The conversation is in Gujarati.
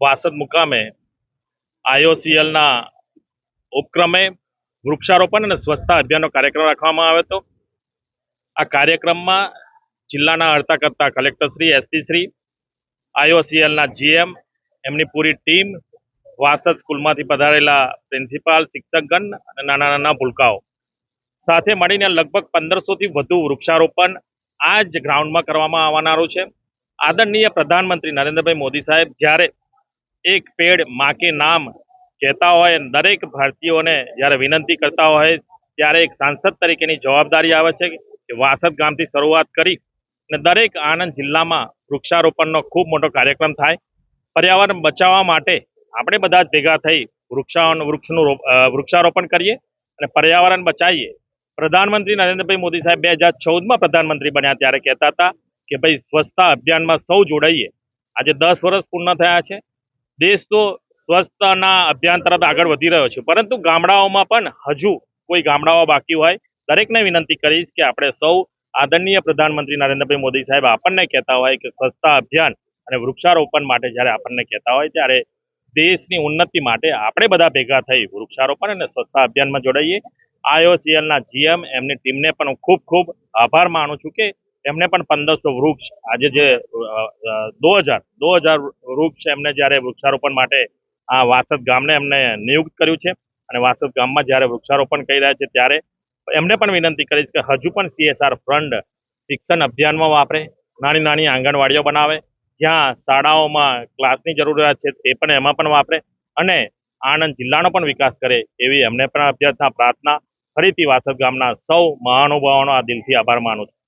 વાસદ મુકામે આઈઓસીએલના ઉપક્રમે વૃક્ષારોપણ અને સ્વચ્છતા અભિયાનનો કાર્યક્રમ રાખવામાં આવ્યો હતો. આ કાર્યક્રમમાં જિલ્લાના હડતા કરતા કલેક્ટરશ્રી એસપી શ્રી, આઈઓસીએલના જીએમ, એમની પૂરી ટીમ, વાસદ સ્કૂલમાંથી પધારેલા પ્રિન્સિપાલ, શિક્ષકગણ અને નાના નાના ભૂલકાઓ સાથે મળીને લગભગ પંદરસોથી વધુ વૃક્ષારોપણ આ જ ગ્રાઉન્ડમાં કરવામાં આવનારું છે. આદરણીય પ્રધાનમંત્રી નરેન્દ્રભાઈ મોદી સાહેબ, જ્યારે એક પેડ મા કે નામ કહેતા હોય, દરેક ભારતીયોને જ્યારે વિનંતી કરતા હોય, ત્યારે એક સાંસદ તરીકેની જવાબદારી આવે છે કે વાસદ ગામથી શરૂઆત કરી અને દરેક આણંદ જિલ્લામાં વૃક્ષારોપણનો ખૂબ મોટો કાર્યક્રમ થાય. પર્યાવરણ બચાવવા માટે આપણે બધા જ ભેગા થઈ વૃક્ષારોપણ વૃક્ષનું વૃક્ષારોપણ કરીએ અને પર્યાવરણ બચાવીએ. પ્રધાનમંત્રી નરેન્દ્રભાઈ મોદી સાહેબ બે હજાર ચૌદમાં પ્રધાનમંત્રી બન્યા ત્યારે કહેતા હતા કે ભાઈ સ્વચ્છતા અભિયાનમાં સૌ જોડાઈએ. આજે દસ વર્ષ પૂર્ણ થયા છે. દેશ તો સ્વચ્છતાના અભિયાન તરફ આગળ વધી રહ્યો છે. પરંતુ ગામડાઓમાં પણ હજુ કોઈ ગામડાઓ બાકી હોય, દરેકને વિનંતી કરીશ કે આપણે સૌ આદરણીય પ્રધાનમંત્રી નરેન્દ્રભાઈ મોદી સાહેબ આપણને કહેતા હોય કે સ્વચ્છતા અભિયાન અને વૃક્ષારોપણ માટે જ્યારે આપણને કહેતા હોય ત્યારે દેશની ઉન્નતિ માટે આપણે બધા ભેગા થઈ વૃક્ષારોપણ અને સ્વચ્છતા અભિયાનમાં જોડાઈએ. આઈઓસીએલના જીએમ એમની ટીમને પણ હું ખૂબ ખૂબ આભાર માનું છું કે એમને પણ પંદરસો વૃક્ષ, આજે જે દો હજાર દો હજાર વૃક્ષ એમને જ્યારે વૃક્ષારોપણ માટે આ વાસદ ગામને એમને નિયુક્ત કર્યું છે અને વાસદ ગામમાં જ્યારે વૃક્ષારોપણ કરી રહ્યા છે ત્યારે એમને પણ વિનંતી કરીશ કે હજુ પણ સીએસઆર ફંડ શિક્ષણ અભિયાનમાં વાપરે, નાની નાની આંગણવાડીઓ બનાવે, જ્યાં શાળાઓમાં ક્લાસની જરૂરિયાત છે તે પણ એમાં પણ વાપરે અને આણંદ જિલ્લાનો પણ વિકાસ કરે એવી એમને પણ અભ્યર્થના, પ્રાર્થના, ફરીથી વાસદ ગામના સૌ મહાનુભાવોનો આ દિલથી આભાર માનું છું.